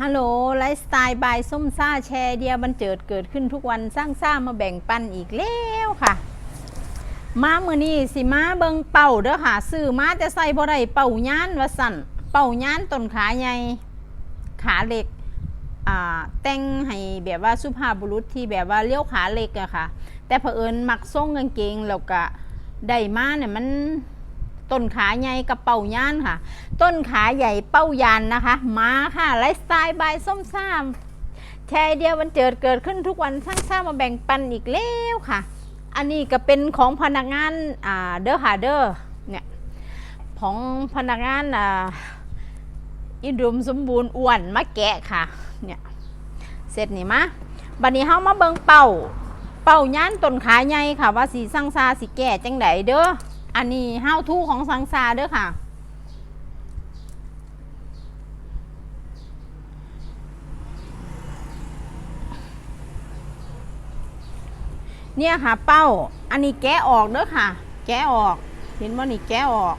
ฮัลโหลไลฟ์สไตล์บายส้มซ่าแชร์เดียวบันเจิดเกิดขึ้นทุกวันสร้างซ่ามาแบ่งปันอีกแล้วค่ะมามือนี้สิมาเบิงเป่าเด้อค่ะซื้อมาแต่ใส่บ่ได้เป่าย่านวสั่นเป่าย่านต้นขาใหญ่ขาเหล็กอ่าแต่งให้แบบว่าสุภาพบุรุษที่แบบว่าเลี้ยวขาเหล็กอะค่ะ แต่เผอิญมักส่งกางเกงแล้วก็ได้มาเนี่ยมัน ต้นขาใหญ่กับเป่ายานค่ะ ต้นขาใหญ่เป้ายานนะคะมาค่ะไลฟ์สไตล์บายส้มซ่ามแชร์เดียวันเจิดเกิดขึ้นทุกวันสร้างซ่ามาแบ่งปันอีกแล้วค่ะ อันนี้ก็เป็นของพนักงานอ่าเดอร์ฮาเดอร์เนี่ยของพนักงานอ่าอินดุมสมบูรณ์อ้วนมาแกะค่ะเนี่ยเสร็จนี่มาบัดนี้เฮามาเบิงเป่า เป่าย่านต้นขาใหญ่ค่ะ ว่าสีสังซาสีแก่จังไดเด้อ อันนี้ห้าวทูของสังซาเด้อค่ะ เนี่ยค่ะ เป้า อันนี้แกะออกเด้อค่ะ แกะออก เห็นว่านี่แกะออก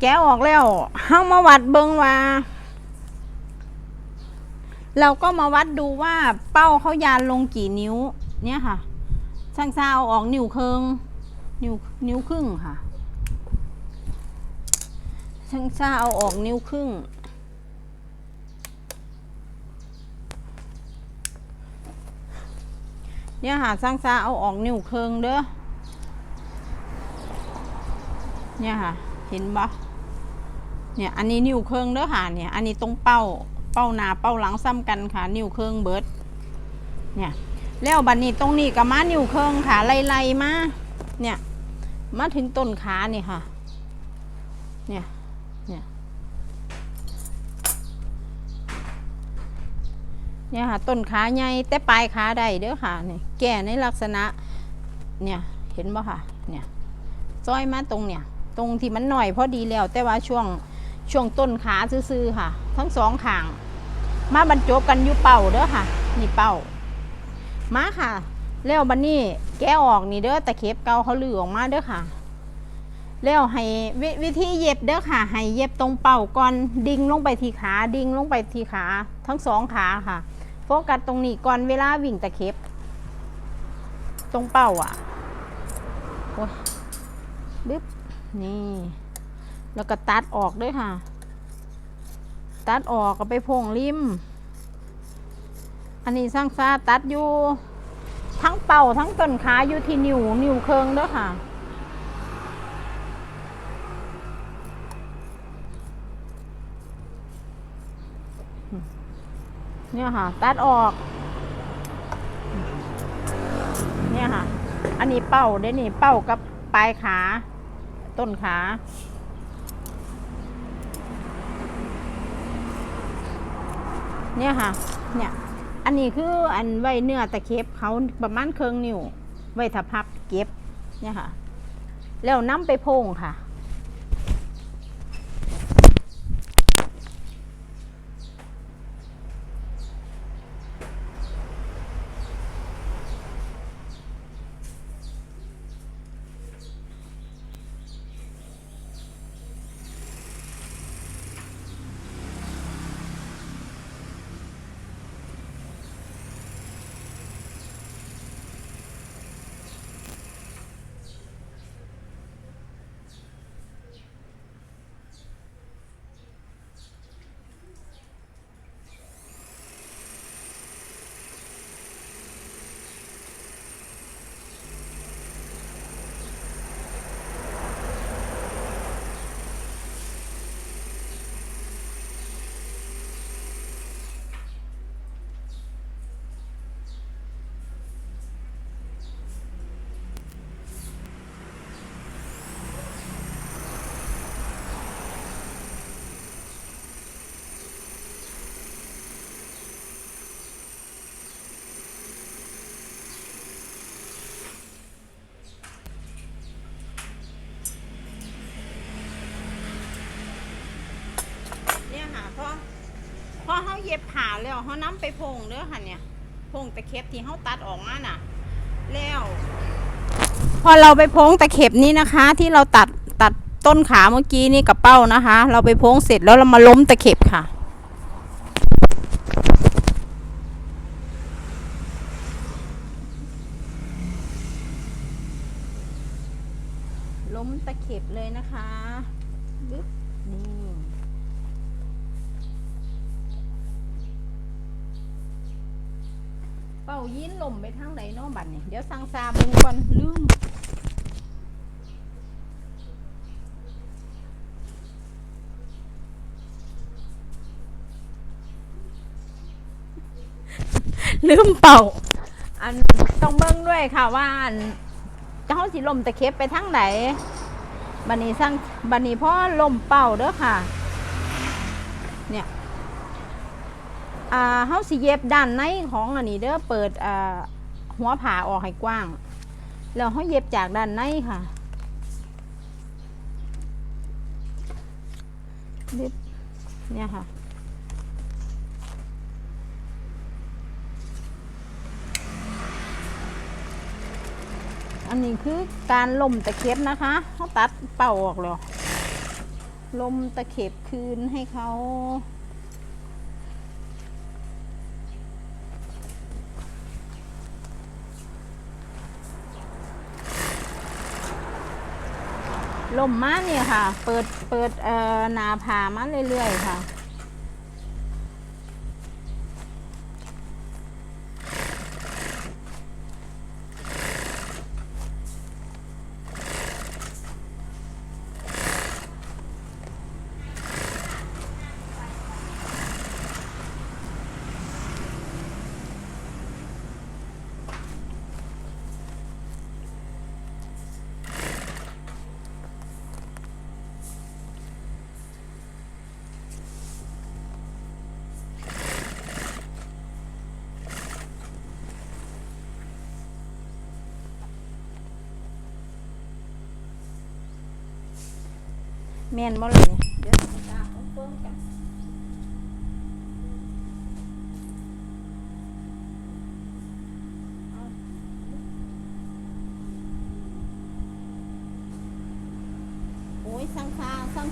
แกะออกแล้วเฮามาวัดเบิงว่า เราก็มาวัดดูว่าเป้าเขายานลงกี่นิ้ว เนี่ยค่ะช่างซาเอาออกนิ้วเคิง นิ้วนิ้วครึ่งค่ะช่างซาเอาออกนิ้วครึ่ง เนี่ยค่ะสร้างซาเอาออกนิ้วเคิงเด้อ เนี่ยค่ะ เห็นปะเนี่ย อันนี้นิ้วเคิงเด้อค่ะ เนี่ย อันนี้ตรงเป้า เป้าหน้าเป้าหลังซ้ำกันค่ะ นิ้วเคิงเบิด เนี่ย แล้วบัดนนี้ตรงนี้ก็มานิ้วเคิงค่ะ ไล่ๆมา เนี่ย มาถึงต้นขานี่ค่ะ เนี่ย เนี่ย เนี่ยค่ะ ต้นขาใหญ่แต่ปลายขาได้เด้อค่ะนี่แก่ในลักษณะ เนี่ยเห็นบ่ค่ะ เนี่ยซอยมาตรงเนี่ย ตรงที่มันหน่อยพอดีแล้ว แต่ว่าช่วงช่วงต้นขาซื่อๆค่ะ ทั้งสองข้าง มาบรรจบกันอยู่เป่าเด้อค่ะ นี่เป่ามาค่ะ แล้วบันนี้แกะออกนี่เด้อตะเข็บเกาเขาลือออกมาเด้อค่ะ แล้วให้ววิธีเย็บเด้อค่ะ ให้เย็บตรงเป่าก่อนดิ่งลงไปที่ขาดิ่งลงไปที่ขา ทั้งสองขาค่ะ โฟกัสตรงนี้ก่อนเวลาวิ่งตะเข็บ ตรงเป้าอะโอ้ยบึ๊บนี่ แล้วก็ตัดออกด้วยค่ะ ตัดออกก็ไปพงริม อันนี้สร้างซาตัดอยู่ ทั้งเป่าทั้งต้นขาอยู่ที่นิ้วนิ้วเคิงด้วยค่ะ เนี่ยค่ะ ตัดออก เนี่ยค่ะ อันนี้เป้าเด้นี่เป้ากับปลายขา ต้นขาเนี่ยค่ะ เนี่ย อันนี้คืออันไว้เนื้อตะเข็บเขาประมาณเครื่องนิ้วไว้ถ้าพับเก็บเนี่ยค่ะ แล้วน้ำไปโพงค่ะ เย็บผ่าแล้วเขานำไปพงเด้อค่ะเนี่ยพงตะเข็บที่เขาตัดออกมาน่ะ แล้ว พอเราไปพงตะเข็บนี้นะคะ ที่เราตัดตัดต้นขาเมื่อกี้นี่กับเป้านะคะ เราไปพงเสร็จแล้วเรามาล้มตะเข็บค่ะล้มตะเข็บเลยนะคะนี่ เป่ายินลมไปทางไหนเนาะบัดนี่เดี๋ยวสั่งซาเบึงก่อนลืมลืมเป่า อันต้องเบิ่งด้วยค่ะว่าอันเจ้าสิลมตะเข็บไปทางไหนบันนี้สั่งบันนี้พ่อลมเป่าเด้อค่ะ เนี่ย อ่าเฮาสิเย็บด้านในของอันนี้เด้อเปิดอ่าหัวผ่าออกให้กว้าง แล้วเฮาเย็บจากด้านในค่ะเย็บเนี่ยค่ะอันนี้คือการลมตะเข็บนะคะเขาตัดเป่าออกแล้วลมตะเข็บคืนให้เขา ลมมาเนี่ยค่ะ เปิดเปิดเอ่อหนาผามาเรื่อยๆค่ะ ม่นบ่เลยเนี่ยเดี๋ยวจะตามเพิ่มกันเอาโอ้ยสังซาสั่ง